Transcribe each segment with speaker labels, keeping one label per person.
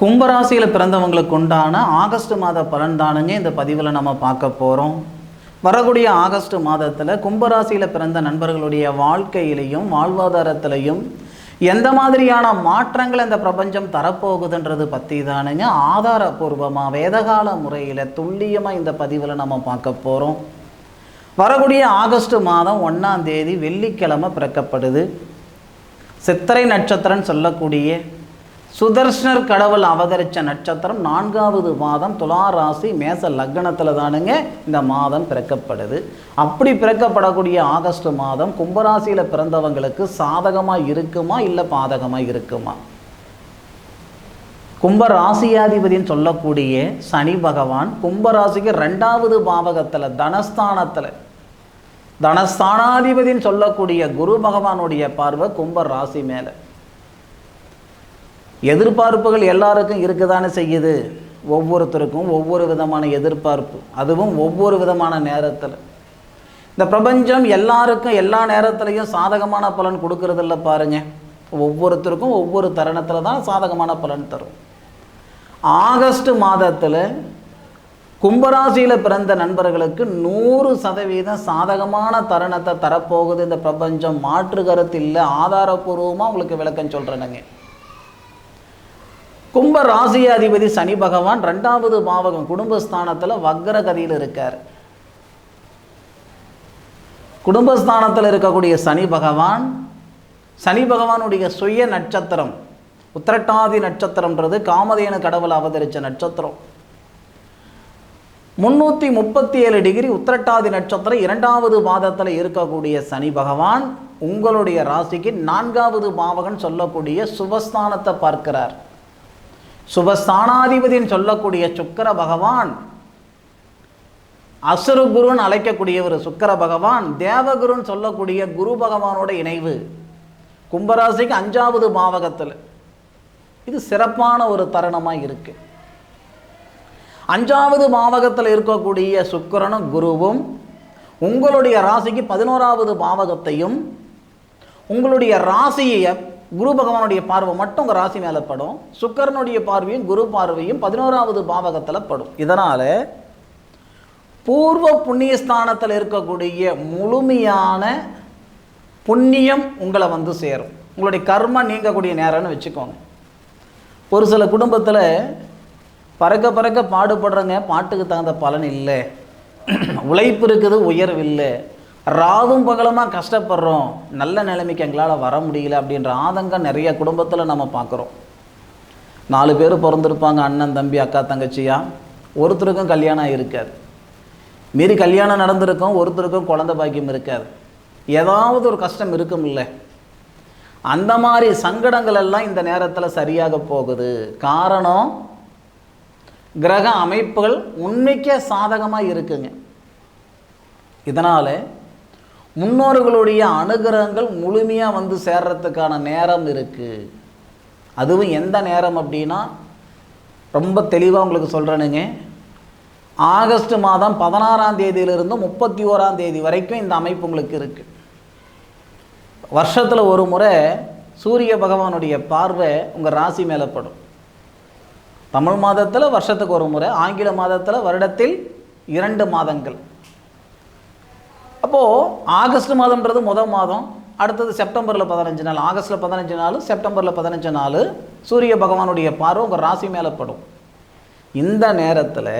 Speaker 1: கும்பராசியில் பிறந்தவங்களுக்கு உண்டான ஆகஸ்ட் மாத பலன் தானுங்க இந்த பதிவில் நம்ம பார்க்க போகிறோம் வரக்கூடிய ஆகஸ்ட் மாதத்தில் கும்பராசியில் பிறந்த நண்பர்களுடைய வாழ்க்கையிலையும் வாழ்வாதாரத்திலையும் எந்த மாதிரியான மாற்றங்கள் இந்த பிரபஞ்சம் தரப்போகுதுன்றது பற்றி தானுங்க ஆதாரபூர்வமாக வேதகால முறையில் துல்லியமாக இந்த பதிவில் நம்ம பார்க்க போகிறோம் வரக்கூடிய ஆகஸ்ட் மாதம் ஒன்றாம் தேதி வெள்ளிக்கிழமை பிறக்கப்படுது. சித்திரை நட்சத்திரம்னு சொல்லக்கூடிய சுதர்ஷனர் கடவுள் அவதரித்த நட்சத்திரம் நான்காவது மாதம் துலா ராசி மேச லக்னத்தில் தானுங்க. இந்த மாதம் பிறக்கப்படுது. அப்படி பிறக்கப்படக்கூடிய ஆகஸ்ட் மாதம் கும்பராசியில் பிறந்தவங்களுக்கு சாதகமாக இருக்குமா இல்லை பாதகமாக இருக்குமா? கும்பராசியாதிபதின்னு சொல்லக்கூடிய சனி பகவான் கும்பராசிக்கு ரெண்டாவது பாவகத்தில் தனஸ்தானத்தில். தனஸ்தானாதிபதின்னு சொல்லக்கூடிய குரு பகவானுடைய பார்வை கும்ப ராசி மேலே. எதிர்பார்ப்புகள் எல்லாருக்கும் இருக்குதானே செய்யுது? ஒவ்வொருத்தருக்கும் ஒவ்வொரு விதமான எதிர்பார்ப்பு. அதுவும் ஒவ்வொரு விதமான நேரத்தில். இந்த பிரபஞ்சம் எல்லாருக்கும் எல்லா நேரத்துலையும் சாதகமான பலன் கொடுக்கறதில்ல பாருங்க. ஒவ்வொருத்தருக்கும் ஒவ்வொரு தருணத்தில் தான் சாதகமான பலன் தரும். ஆகஸ்ட் மாதத்தில் கும்பராசியில் பிறந்த நண்பர்களுக்கு நூறு சதவீதம் சாதகமான தருணத்தை தரப்போகுது இந்த பிரபஞ்சம். மாற்று கருத்து இல்லை. ஆதாரபூர்வமாக உங்களுக்கு விளக்கம் சொல்கிறேனுங்க கும்ப ராசியாதிபதி சனி பகவான் ரெண்டாவது பாவகம் குடும்பஸ்தானத்தில் வக்ரகதியில் இருக்கார். குடும்பஸ்தானத்தில் இருக்கக்கூடிய சனி பகவான் சனி பகவானுடைய சுய நட்சத்திரம் உத்திரட்டாதி நட்சத்திரம்ன்றது காமதேனு கடவுள் அவதரித்த நட்சத்திரம். முன்னூற்றி முப்பத்தி ஏழு டிகிரி உத்திரட்டாதி நட்சத்திரம் இரண்டாவது பாதத்தில் இருக்கக்கூடிய சனி பகவான் உங்களுடைய ராசிக்கு நான்காவது பாவகன் சொல்லக்கூடிய சுபஸ்தானத்தை பார்க்கிறார். சுபஸ்தானாதிபதின்னு சொல்லக்கூடிய சுக்கர பகவான் அசுரு குருன்னு அழைக்கக்கூடியவர் சுக்கர பகவான் தேவகுருன்னு சொல்லக்கூடிய குரு பகவானோட இணைவு. கும்பராசிக்கு அஞ்சாவது பாவகத்தில் இது சிறப்பான ஒரு தருணமாக இருக்கு. அஞ்சாவது பாவகத்தில் இருக்கக்கூடிய சுக்கரனும் குருவும் உங்களுடைய ராசிக்கு பதினோராவது பாவகத்தையும் உங்களுடைய ராசியை குரு பகவானுடைய பார்வை மட்டும் உங்கள் ராசி மேலே படும். சுக்கரனுடைய பார்வையும் குரு பார்வையும் பதினோராவது பாவகத்தில் படும். இதனால் பூர்வ புண்ணியஸ்தானத்தில் இருக்கக்கூடிய முழுமையான புண்ணியம் உங்களை வந்து சேரும். உங்களுடைய கர்ம நீங்கக்கூடிய நேரம்னு வச்சுக்கோங்க. ஒரு சில குடும்பத்தில் பறக்க பறக்க பாடுபடுறங்க பாட்டுக்கு தகுந்த பலன் இல்லை. உழைப்பு இருக்குது உயர்வு இல்லை. ராவும் பகலமாக கஷ்டப்படுறோம். நல்ல நிலைமைக்கு எங்களால் வர முடியல அப்படின்ற ஆதங்கம் நிறைய குடும்பத்தில் நம்ம பார்க்குறோம் நாலு பேர் பிறந்திருப்பாங்க அண்ணன் தம்பி அக்கா தங்கச்சியா? ஒருத்தருக்கும் கல்யாணம் இருக்காது. மீறி கல்யாணம் நடந்திருக்கும் ஒருத்தருக்கும் குழந்த பாக்கியம் இருக்காது. ஏதாவது ஒரு கஷ்டம் இருக்கும்ல அந்த மாதிரி சங்கடங்கள் எல்லாம் இந்த நேரத்தில் சரியாக போகுது. காரணம் கிரக அமைப்புகள் உண்மைக்கே சாதகமாக இருக்குங்க. இதனால் முன்னோர்களுடைய அனுகிரகங்கள் முழுமையாக வந்து சேர்றதுக்கான நேரம் இருக்குது அதுவும் எந்த நேரம் அப்படின்னா ரொம்ப தெளிவாக உங்களுக்கு சொல்கிறேனுங்க ஆகஸ்ட் மாதம் பதினாறாம் தேதியிலிருந்து முப்பத்தி ஓராம் தேதி வரைக்கும் இந்த அமைப்பு உங்களுக்கு இருக்குது வருஷத்தில் ஒரு முறை சூரிய பகவானுடைய பார்வை உங்கள் ராசி மேலே படும். தமிழ் மாதத்தில் வருஷத்துக்கு ஒரு முறை ஆங்கில மாதத்தில் வருடத்தில் இரண்டு மாதங்கள். அப்போது ஆகஸ்ட் மாதம்ன்றது முதல் மாதம் அடுத்தது செப்டம்பரில் பதினஞ்சு நாள். ஆகஸ்ட்டில் பதினஞ்சு நாள் செப்டம்பரில் பதினஞ்சு நாள். சூரிய பகவானுடைய பார்வை உங்கள் ராசி மேலே படும். இந்த நேரத்தில்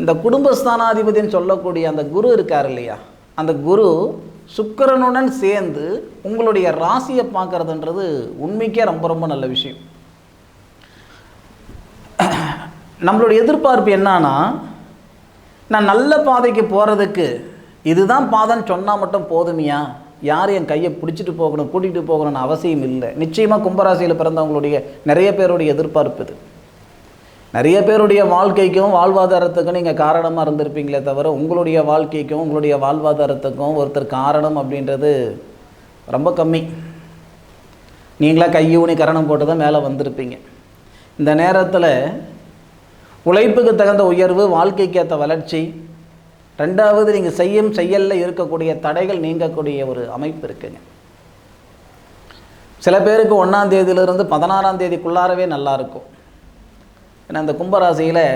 Speaker 1: இந்த குடும்பஸ்தானாதிபதினு சொல்லக்கூடிய அந்த குரு இருக்கார் இல்லையா? அந்த குரு சுக்கரனுடன் சேர்ந்து உங்களுடைய ராசியை பார்க்கறதுன்றது உண்மைக்கே ரொம்ப ரொம்ப நல்ல விஷயம். நம்மளுடைய எதிர்பார்ப்பு என்னன்னா நான் நல்ல பாதைக்கு போகிறதுக்கு இதுதான் பாதம் சொன்னால் மட்டும் போதுமையா? யார் என் கையை பிடிச்சிட்டு போகணும் கூட்டிகிட்டு போகணும்னு அவசியம் இல்லை. நிச்சயமாக கும்பராசியில் பிறந்தவங்களுடைய நிறைய பேருடைய எதிர்பார்ப்பு இது. நிறைய பேருடைய வாழ்க்கைக்கும் வாழ்வாதாரத்துக்கும் நீங்கள் காரணமாக இருந்திருப்பீங்களே தவிர உங்களுடைய வாழ்க்கைக்கும் உங்களுடைய வாழ்வாதாரத்துக்கும் ஒருத்தர் காரணம் அப்படின்றது ரொம்ப கம்மி. நீங்களாக கையூனி கரணம் போட்டு தான் மேலே வந்திருப்பீங்க. இந்த நேரத்தில் உழைப்புக்கு தகுந்த உயர்வு வாழ்க்கைக்கு ஏற்ற வளர்ச்சி ரெண்டாவது நீங்கள் செய்யும் செயலில் இருக்கக்கூடிய தடைகள் நீங்கக்கூடிய ஒரு அமைப்பு இருக்குங்க. சில பேருக்கு ஒன்றாம் தேதியிலிருந்து பதினாறாம் தேதிக்குள்ளாரவே நல்லா இருக்கும். ஏன்னா இந்த கும்பராசியில்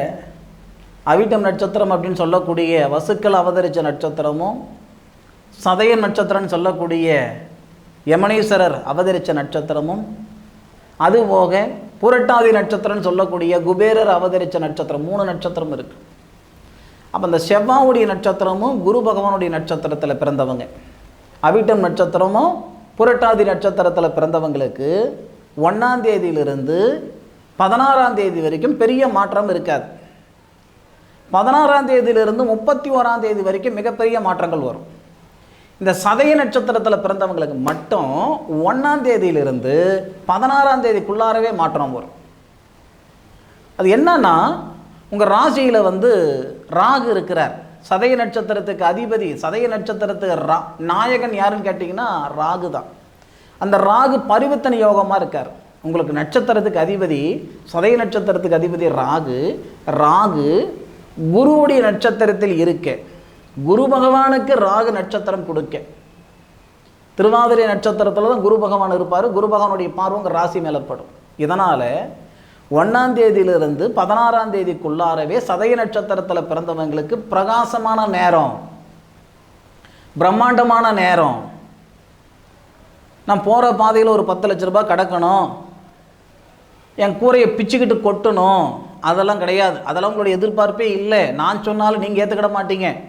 Speaker 1: அவிட்டம் நட்சத்திரம் அப்படின்னு சொல்லக்கூடிய வசுக்கள் அவதரித்த நட்சத்திரமும் சதய நட்சத்திரம்னு சொல்லக்கூடிய யமனீஸ்வரர் அவதரித்த நட்சத்திரமும் அதுபோக புரட்டாதி நட்சத்திரம்னு சொல்லக்கூடிய குபேரர் அவதரித்த நட்சத்திரம் மூணு நட்சத்திரம் இருக்குது அப்போ இந்த செவ்வாவுடைய நட்சத்திரமும் குரு பகவானுடைய நட்சத்திரத்தில் பிறந்தவங்க. அவிட்டம் நட்சத்திரமும் புரட்டாதி நட்சத்திரத்தில் பிறந்தவங்களுக்கு ஒன்றாம் தேதியிலிருந்து பதினாறாம் தேதி வரைக்கும் பெரிய மாற்றம் இருக்காது. பதினாறாம் தேதியிலிருந்து முப்பத்தி ஓராம் தேதி வரைக்கும் மிகப்பெரிய மாற்றங்கள் வரும். இந்த சதய நட்சத்திரத்தில் பிறந்தவங்களுக்கு மட்டும் ஒன்றாம் தேதியிலிருந்து பதினாறாம் தேதிக்குள்ளாரவே மாற்றம் வரும். அது என்னன்னா உங்கள் ராசியில் வந்து ராகு இருக்கிறார். சதய நட்சத்திரத்துக்கு அதிபதி சதய நட்சத்திரத்துக்கு ரா நாயகன் யாருன்னு கேட்டிங்கன்னா ராகு தான். அந்த ராகு பரிவர்த்தனை யோகமாக இருக்கார். உங்களுக்கு நட்சத்திரத்துக்கு அதிபதி சதய நட்சத்திரத்துக்கு அதிபதி ராகு. ராகு குருவுடைய நட்சத்திரத்தில் இருக்க. குரு பகவானுக்கு ராகு நட்சத்திரம் கொடுக்க. திருவாதிரை நட்சத்திரத்தில் தான் குரு பகவான் இருப்பார். குரு பகவானுடைய பார்வை உங்கள் ராசி மேலப்படும் இதனால் ஒன்றாம் தேதியிலிருந்து பதினாறாம் தேதிக்குள்ளாரவே சதய நட்சத்திரத்தில் பிறந்தவங்களுக்கு பிரகாசமான நேரம். பிரம்மாண்டமான நேரம். நான் போகிற பாதையில் ஒரு பத்து லட்ச ரூபாய் கிடக்கணும். என் கூரையை பிச்சுக்கிட்டு கொட்டணும். அதெல்லாம் கிடையாது. அதெல்லாம் உங்களுடைய எதிர்பார்ப்பே இல்லை. நான் சொன்னாலும் நீங்கள் ஏற்றுக்கிட மாட்டீங்க.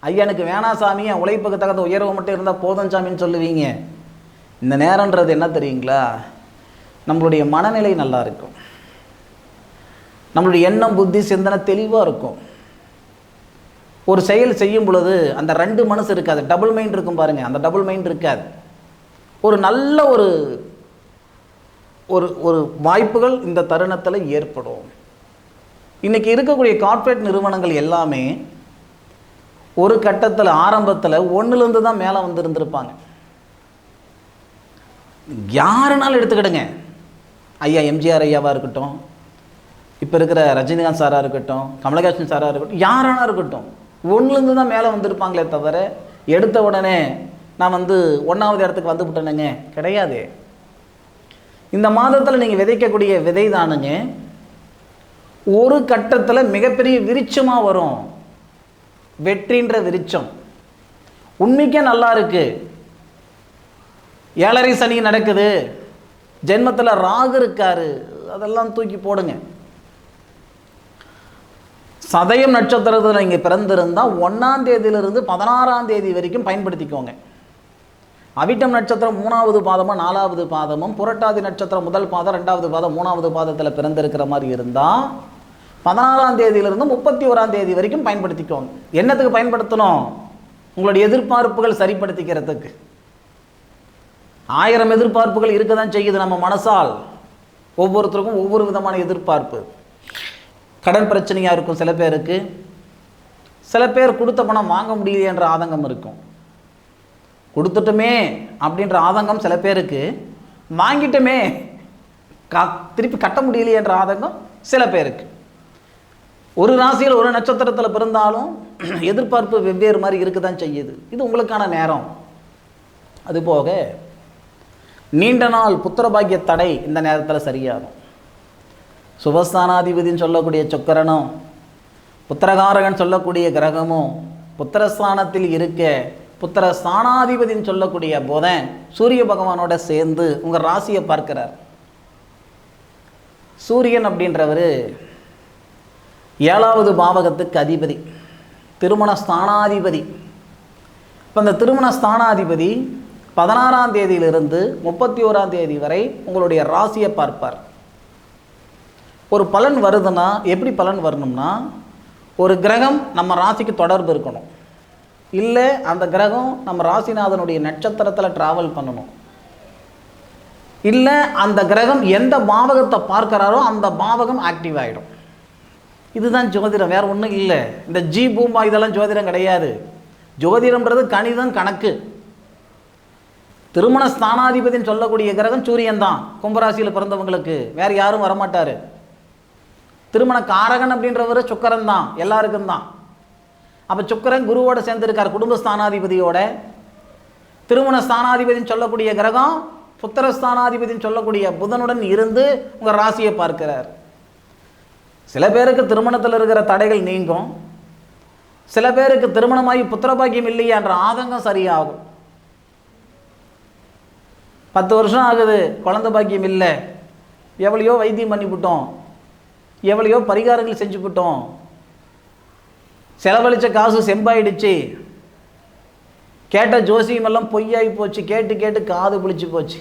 Speaker 1: ஐயா எனக்கு வேணா சாமி என் உழைப்புக்கு தகுந்த உயர்வு மட்டும் இருந்தால் போதும் சாமின்னு சொல்லுவீங்க. இந்த நேரன்றது என்ன தெரியுங்களா? நம்மளுடைய மனநிலை நல்லா இருக்கும். நம்மளுடைய எண்ணம் புத்தி சிந்தனை தெளிவாக இருக்கும். ஒரு செயல் செய்யும் பொழுது அந்த ரெண்டு மனசு இருக்காது. டபுள் மைண்ட் இருக்கும் பாருங்கள் அந்த டபுள் மைண்ட் இருக்காது. ஒரு நல்ல ஒரு ஒரு ஒரு வாய்ப்புகள் இந்த தருணத்தில் ஏற்படும். இன்றைக்கி இருக்கக்கூடிய கார்ப்பரேட் நிறுவனங்கள் எல்லாமே ஒரு கட்டத்தில் ஆரம்பத்தில் ஒன்றுலேருந்து தான் மேலே வந்து இருந்திருப்பாங்க யாருனாலும் எடுத்துக்கிடுங்க. ஐயா எம்ஜிஆர் ஐயாவாக இருக்கட்டும் இப்போ இருக்கிற ரஜினிகாந்த் சாராக இருக்கட்டும் கமலஹாசன் சாராக இருக்கட்டும் யாரானா இருக்கட்டும் ஒன்றுலேருந்து தான் மேலே வந்திருப்பாங்களே தவிர எடுத்த உடனே நான் வந்து ஒன்றாவது இடத்துக்கு வந்து விட்டேனுங்க. கிடையாது. இந்த மாதத்தில் நீங்கள் விதைக்கக்கூடிய விதை தானுங்க ஒரு கட்டத்தில் மிகப்பெரிய விரிச்சமாக வரும். வெற்றின்ற விரிச்சம் உண்மைக்கே நல்லா இருக்குது ஏழரை சனி நடக்குது. ஜென்மத்தில் ராகு இருக்காரு. அதெல்லாம் தூக்கி போடுங்க. சதயம் நட்சத்திரத்தில் நீங்கள் பிறந்திருந்தால் ஒன்றாம் தேதியிலிருந்து பதினாறாம் தேதி வரைக்கும் பயன்படுத்திக்கோங்க. அவிட்டம் நட்சத்திரம் மூணாவது பாதமும் நாலாவது பாதமும் புரட்டாதி நட்சத்திரம் முதல் பாதம் ரெண்டாவது பாதம் மூணாவது பாதத்தில் பிறந்திருக்கிற மாதிரி இருந்தால் பதினாறாம் தேதியிலிருந்து முப்பத்தி ஓராம் தேதி வரைக்கும் பயன்படுத்திக்கோங்க. என்னத்துக்கு பயன்படுத்தணும்? உங்களுடைய எதிர்பார்ப்புகள் சரிப்படுத்திக்கிறதுக்கு. ஆயிரம் எதிர்பார்ப்புகள் இருக்க தான் செய்யுது நம்ம மனசால். ஒவ்வொருத்தருக்கும் ஒவ்வொரு விதமான எதிர்பார்ப்பு. கடன் பிரச்சனையாக இருக்கும் சில பேருக்கு. சில பேர் கொடுத்த பணம் வாங்க முடியலையேன்ற ஆதங்கம் இருக்கும். கொடுத்துட்டுமே அப்படின்ற ஆதங்கம் சில பேருக்கு. வாங்கிட்டுமே. கா திருப்பி கட்ட முடியலையன்ற ஆதங்கம் சில பேருக்கு. ஒரு ராசியில் ஒரு நட்சத்திரத்தில் பிறந்தாலும் எதிர்பார்ப்பு வெவ்வேறு மாதிரி இருக்க தான் செய்யுது. இது உங்களுக்கான நேரம். அதுபோக நீண்ட நாள் புத்திர பாக்கிய தடை இந்த நேரத்தில் சரியாகும். சுபஸ்தானாதிபதின்னு சொல்லக்கூடிய சுக்கரனும் புத்திரகாரகன் சொல்லக்கூடிய கிரகமும் புத்திரஸ்தானத்தில் இருக்க புத்திர ஸ்தானாதிபதினு சொல்லக்கூடிய புதன் சூரிய பகவானோட சேர்ந்து உங்கள் ராசியை பார்க்கிறார். சூரியன் அப்படின்றவர் ஏழாவது பாவகத்துக்கு அதிபதி திருமண ஸ்தானாதிபதி. இப்போ இந்த திருமண ஸ்தானாதிபதி பதினாறாம் தேதியிலிருந்து முப்பத்தி ஓராம் தேதி வரை உங்களுடைய ராசியை பார்ப்பார். ஒரு பலன் வருதுன்னா எப்படி பலன் வரணும்னா ஒரு கிரகம் நம்ம ராசிக்கு தொடர்பு இருக்கணும். இல்லை அந்த கிரகம் நம்ம ராசிநாதனுடைய நட்சத்திரத்தில் ட்ராவல் பண்ணணும். இல்லை அந்த கிரகம் எந்த பாவகத்தை பார்க்குறாரோ அந்த பாவகம் ஆக்டிவ் ஆகிடும் இதுதான் ஜோதிடம் வேறு ஒன்றும் இல்லை. இந்த ஜி பூம்பா இதெல்லாம் ஜோதிடம் கிடையாது. ஜோதிடம்ன்றது கணிதம் கணக்கு. திருமண ஸ்தானாதிபதின்னு சொல்லக்கூடிய கிரகம் சூரியன் தான் கும்பராசியில் பிறந்தவங்களுக்கு. வேறு யாரும் வரமாட்டார். திருமண காரகன் அப்படின்றவர் சுக்கரன் தான் எல்லாருக்கும் தான் அப்போ சுக்கரன் குருவோட சேர்ந்துருக்கார் குடும்ப ஸ்தானாதிபதியோட. திருமண ஸ்தானாதிபதின்னு சொல்லக்கூடிய கிரகம் புத்திர ஸ்தானாதிபதினு சொல்லக்கூடிய புதனுடன் இருந்து உங்கள் ராசியை பார்க்கிறார். சில பேருக்கு திருமணத்தில் இருக்கிற தடைகள் நீங்கும். சில பேருக்கு திருமணமாகி புத்திரபாக்கியம் இல்லையா என்ற ஆதங்கம் சரியாகும். பத்து வருஷம் ஆகுது குழந்தை பாக்கியம் இல்லை. எவ்வளையோ வைத்தியம் பண்ணிவிட்டோம். எவ்வளையோ பரிகாரங்கள் செஞ்சுவிட்டோம் செலவழித்த காசு செம்பாயிடுச்சு. கேட்ட ஜோசியமெல்லாம் பொய்யாகி போச்சு. கேட்டு கேட்டு காது புளிச்சு போச்சு.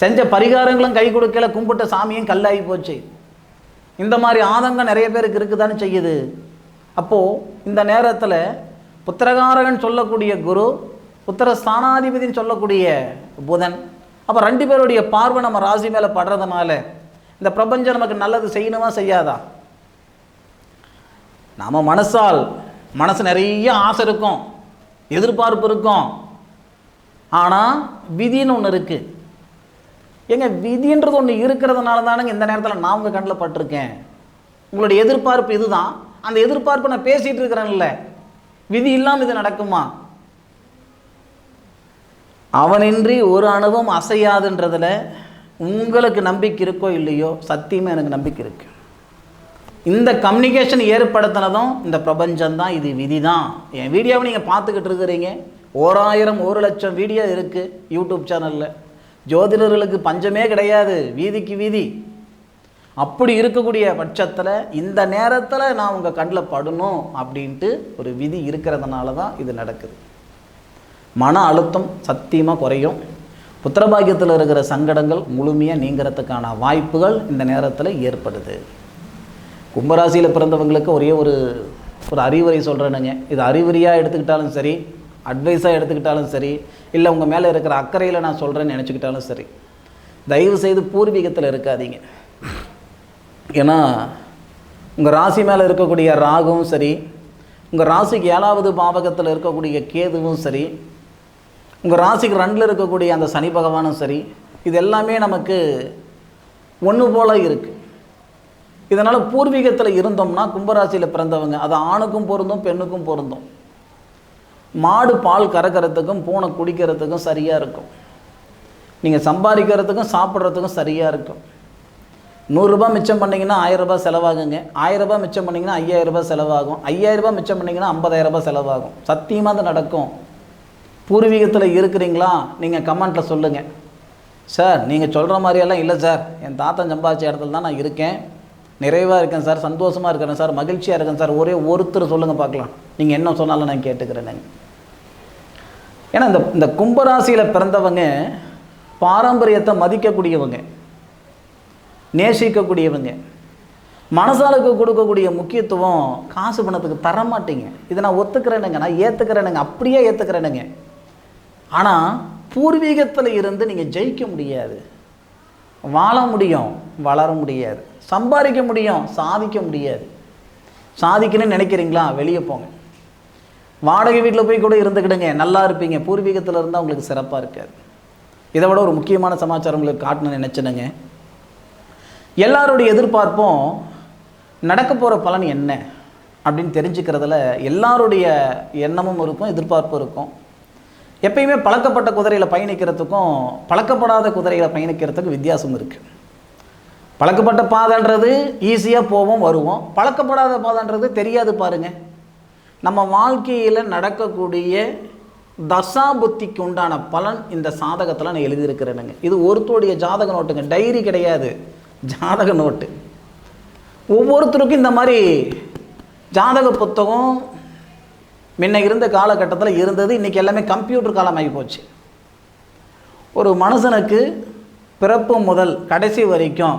Speaker 1: செஞ்ச பரிகாரங்களும் கை கொடுக்கல கும்பிட்ட சாமியும் கல்லாகி போச்சு. இந்த மாதிரி ஆதங்கம் நிறைய பேருக்கு இருக்குதான்னு செய்யுது. அப்போது இந்த நேரத்தில் புத்திரகாரகன் சொல்லக்கூடிய குரு புத்திர ஸ்தானாதிபதினு சொல்லக்கூடிய புதன் அப்போ ரெண்டு பேருடைய பார்வை நம்ம ராசி மேலே படுறதுனால இந்த பிரபஞ்சம் நமக்கு நல்லது செய்யணுமா செய்யாதா? நாம் மனசால் மனசு நிறைய ஆசை இருக்கும் எதிர்பார்ப்பு இருக்கும். ஆனால் விதின்னு ஒன்று இருக்குது ஏங்க விதின்றது ஒன்று இருக்கிறதுனால தானங்க இந்த நேரத்தில் நான் உங்கள் கண்ணில் பட்டிருக்கேன். உங்களுடைய எதிர்பார்ப்பு இதுதான். அந்த எதிர்பார்ப்பு நான் பேசிகிட்டு இருக்கிறேன்ல. விதி இல்லாமல் இது நடக்குமா? அவனின்றி ஒரு அணுவும் அசையாதுன்றதுல உங்களுக்கு நம்பிக்கை இருக்கோ இல்லையோ சத்தியமாக எனக்கு நம்பிக்கை இருக்கு. இந்த கம்யூனிகேஷன் ஏற்படுத்தினதும் இந்த பிரபஞ்சம் தான் இது விதி தான் என் வீடியோவை நீங்கள் பார்த்துக்கிட்டு இருக்கிறீங்க. ஓராயிரம் ஒரு லட்சம் வீடியோ இருக்குது யூடியூப் சேனலில் ஜோதிடர்களுக்கு பஞ்சமே கிடையாது வீதிக்கு வீதி. அப்படி இருக்கக்கூடிய பட்சத்தில் இந்த நேரத்தில் நான் உங்கள் கண்ணில் படணும் அப்படின்ட்டு ஒரு விதி இருக்கிறதுனால தான் இது நடக்குது. மன அழுத்தம் சத்தியமாக குறையும். புத்திரபாகியத்தில் இருக்கிற சங்கடங்கள் முழுமையாக நீங்கிறதுக்கான வாய்ப்புகள் இந்த நேரத்தில் ஏற்படுது. கும்பராசியில் பிறந்தவங்களுக்கு ஒரே ஒரு ஒரு அறிவுரை சொல்கிறேனுங்க இது அறிவுரையாக எடுத்துக்கிட்டாலும் சரி அட்வைஸாக எடுத்துக்கிட்டாலும் சரி இல்லை உங்கள் மேலே இருக்கிற அக்கறையில் நான் சொல்கிறேன்னு நினச்சிக்கிட்டாலும் சரி தயவு செய்து பூர்வீகத்தில் இருக்காதீங்க. ஏன்னா உங்கள் ராசி மேலே இருக்கக்கூடிய ராகுவும் சரி உங்கள் ராசிக்கு ஏழாவது பாவகத்தில் இருக்கக்கூடிய கேதுவும் சரி உங்கள் ராசிக்கு ரெண்டில் இருக்கக்கூடிய அந்த சனி பகவானும் சரி இது எல்லாமே நமக்கு ஒன்று போல் இருக்குது இதனால் பூர்வீகத்தில் இருந்தோம்னா கும்பராசியில் பிறந்தவங்க அது ஆணுக்கும் பொருந்தும் பெண்ணுக்கும் பொருந்தும். மாடு பால் கறக்கிறதுக்கும் பூனை குடிக்கிறதுக்கும் சரியாக இருக்கும். நீங்கள் சம்பாதிக்கிறதுக்கும் சாப்பிட்றதுக்கும் சரியாக இருக்கும். நூறுரூபா மிச்சம் பண்ணிங்கன்னா ஆயிரரூபா செலவாகுங்க. ஆயிரரூபா மிச்சம் பண்ணிங்கன்னா ஐயாயிரரூபா செலவாகும். ஐயாயிரரூபா மிச்சம் பண்ணிங்கன்னா ஐம்பதாயிரரூபா செலவாகும். சத்தியமாக அது நடக்கும். பூர்வீகத்தில் இருக்கிறீங்களா நீங்கள் கமெண்ட்டில் சொல்லுங்கள் சார் நீங்கள் சொல்கிற மாதிரியெல்லாம் இல்லை சார் என் தாத்தன் சம்பாதிச்ச இடத்துல தான் நான் இருக்கேன். நிறைவாக இருக்கேன் சார் சந்தோஷமாக இருக்கிறேன் சார் மகிழ்ச்சியாக இருக்கேன் சார் ஒரே ஒருத்தர் சொல்லுங்கள் பார்க்கலாம். நீங்கள் என்ன சொன்னாலும் நான் கேட்டுக்கிறேன் ஏன்னா இந்த இந்த கும்பராசியில் பிறந்தவங்க பாரம்பரியத்தை மதிக்கக்கூடியவங்க நேசிக்கக்கூடியவங்க மனசாலுக்கு கொடுக்கக்கூடிய முக்கியத்துவம் காசு பணத்துக்கு தரமாட்டீங்க. இதை நான் ஒத்துக்கிறேனுங்க நான் ஏற்றுக்கிறேனுங்க அப்படியே ஏற்றுக்கிறேனுங்க ஆனால் பூர்வீகத்தில் இருந்து நீங்கள் ஜெயிக்க முடியாது. வாழ முடியும் வளர முடியாது. சம்பாதிக்க முடியும் சாதிக்க முடியாது. சாதிக்கணும்னு நினைக்கிறீங்களா? வெளியே போங்க. வாடகை வீட்டில் போய் கூட இருந்துக்கிடுங்க. நல்லா இருப்பீங்க. பூர்வீகத்தில் இருந்தால் உங்களுக்கு சிறப்பாக இருக்காது. இதை விட ஒரு முக்கியமான சமாச்சாரம் உங்களுக்கு காட்டணும்னு நினச்சினுங்க. எல்லாருடைய எதிர்பார்ப்பும் நடக்க போகிற பலன் என்ன? அப்படின்னு தெரிஞ்சுக்கிறதுல எல்லாருடைய எண்ணமும் இருக்கும் எதிர்பார்ப்பும் இருக்கும். எப்பயுமே பழக்கப்பட்ட குதிரையில் பயணிக்கிறதுக்கும் பழக்கப்படாத குதிரையில் பயணிக்கிறதுக்கும் வித்தியாசம் இருக்குது பழக்கப்பட்ட பாதைன்றது ஈஸியாக போவோம் வருவோம். பழக்கப்படாத பாதைன்றது தெரியாது பாருங்கள் நம்ம வாழ்க்கையில் நடக்கக்கூடிய தசாபுத்திக்கு உண்டான பலன் இந்த சாதகத்தில் நான் எழுதியிருக்கிறேனுங்க. இது ஒருத்தருடைய ஜாதக நோட்டுங்க. டைரி கிடையாது. ஜாதக நோட்டு. ஒவ்வொருத்தருக்கும் இந்த மாதிரி ஜாதக புத்தகம் முன்ன இருந்த காலகட்டத்தில் இருந்தது இன்றைக்கி எல்லாமே கம்ப்யூட்டர் காலமாகி போச்சு. ஒரு மனுஷனுக்கு பிறப்பு முதல் கடைசி வரைக்கும்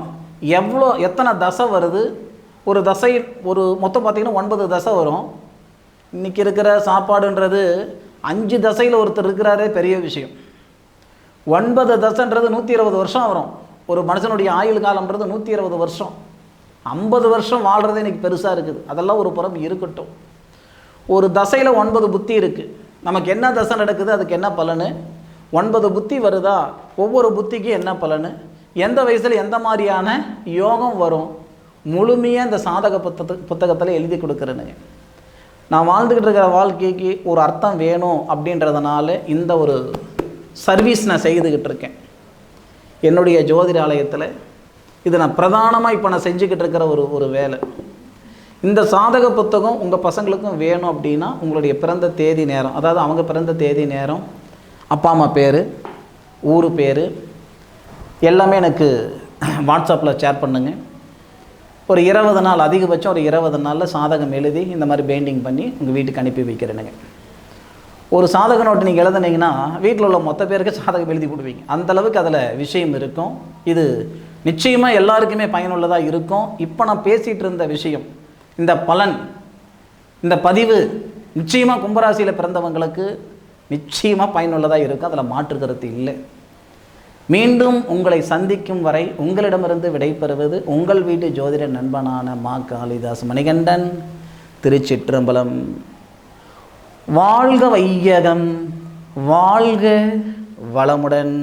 Speaker 1: எவ்வளோ எத்தனை தசை வருது? ஒரு தசை ஒரு மொத்தம் பார்த்திங்கன்னா ஒன்பது தசை வரும். இன்றைக்கி இருக்கிற சாப்பாடுன்றது அஞ்சு தசையில் ஒருத்தர் இருக்கிறாரே பெரிய விஷயம். ஒன்பது தசைன்றது நூற்றி இருபது வருஷம் வரும். ஒரு மனுஷனுடைய ஆயுள் காலம்ன்றது நூற்றி இருபது வருஷம். ஐம்பது வருஷம் வாழ்கிறது இன்றைக்கி பெருசாக இருக்குது. அதெல்லாம் ஒரு புறம் இருக்கட்டும். ஒரு தசையில் ஒன்பது புத்தி இருக்குது நமக்கு என்ன தசை நடக்குது அதுக்கு என்ன பலனு? ஒன்பது புத்தி வருதா? ஒவ்வொரு புத்திக்கும் என்ன பலனு? எந்த வயசில் எந்த மாதிரியான யோகம் வரும்? முழுமையாக இந்த சாதக புத்தக புத்தகத்தில் எழுதி கொடுக்குறேனுங்க நான் வாழ்ந்துக்கிட்டு இருக்கிற வாழ்க்கைக்கு ஒரு அர்த்தம் வேணும் அப்படின்றதுனால இந்த ஒரு சர்வீஸ் நான் செய்துக்கிட்டு இருக்கேன். என்னுடைய ஜோதிட ஆலயத்தில் இது நான் பிரதானமாக இப்போ நான் செஞ்சுக்கிட்டு இருக்கிற ஒரு ஒரு வேலை. இந்த சாதக புத்தகம் உங்கள் பசங்களுக்கும் வேணும் அப்படின்னா உங்களுடைய பிறந்த தேதி நேரம் அதாவது அவங்க பிறந்த தேதி நேரம் அப்பா அம்மா பேர் ஊர் பேர் எல்லாமே எனக்கு வாட்ஸ்அப்பில் ஷேர் பண்ணுங்கள் ஒரு இருபது நாள் அதிகபட்சம் ஒரு இருபது நாளில் சாதகம் எழுதி இந்த மாதிரி பெயிண்டிங் பண்ணி உங்கள் வீட்டுக்கு அனுப்பி வைக்கிறேனுங்க. ஒரு சாதக நோட்டு நீங்கள் எழுதுனீங்கன்னா வீட்டில் உள்ள மொத்த பேருக்கு சாதகம் எழுதி கொடுப்பீங்க அந்த அளவுக்கு அதில் விஷயம் இருக்கும். இது நிச்சயமாக எல்லாருக்குமே பயனுள்ளதாக இருக்கும். இப்போ நான் பேசிகிட்டு இருந்த விஷயம் இந்த பலன் இந்த பதிவு நிச்சயமாக கும்பராசியில் பிறந்தவங்களுக்கு நிச்சயமாக பயனுள்ளதாக இருக்கும் அதில் மாற்று கருத்து இல்லை. மீண்டும் உங்களை சந்திக்கும் வரை உங்களிடமிருந்து விடைபெறுவது உங்கள் வீட்டு ஜோதிட நண்பனான மா காளிதாஸ் மணிகண்டன் திருச்சிற்றம்பலம். வாழ்க வையகம் வாழ்க வளமுடன்.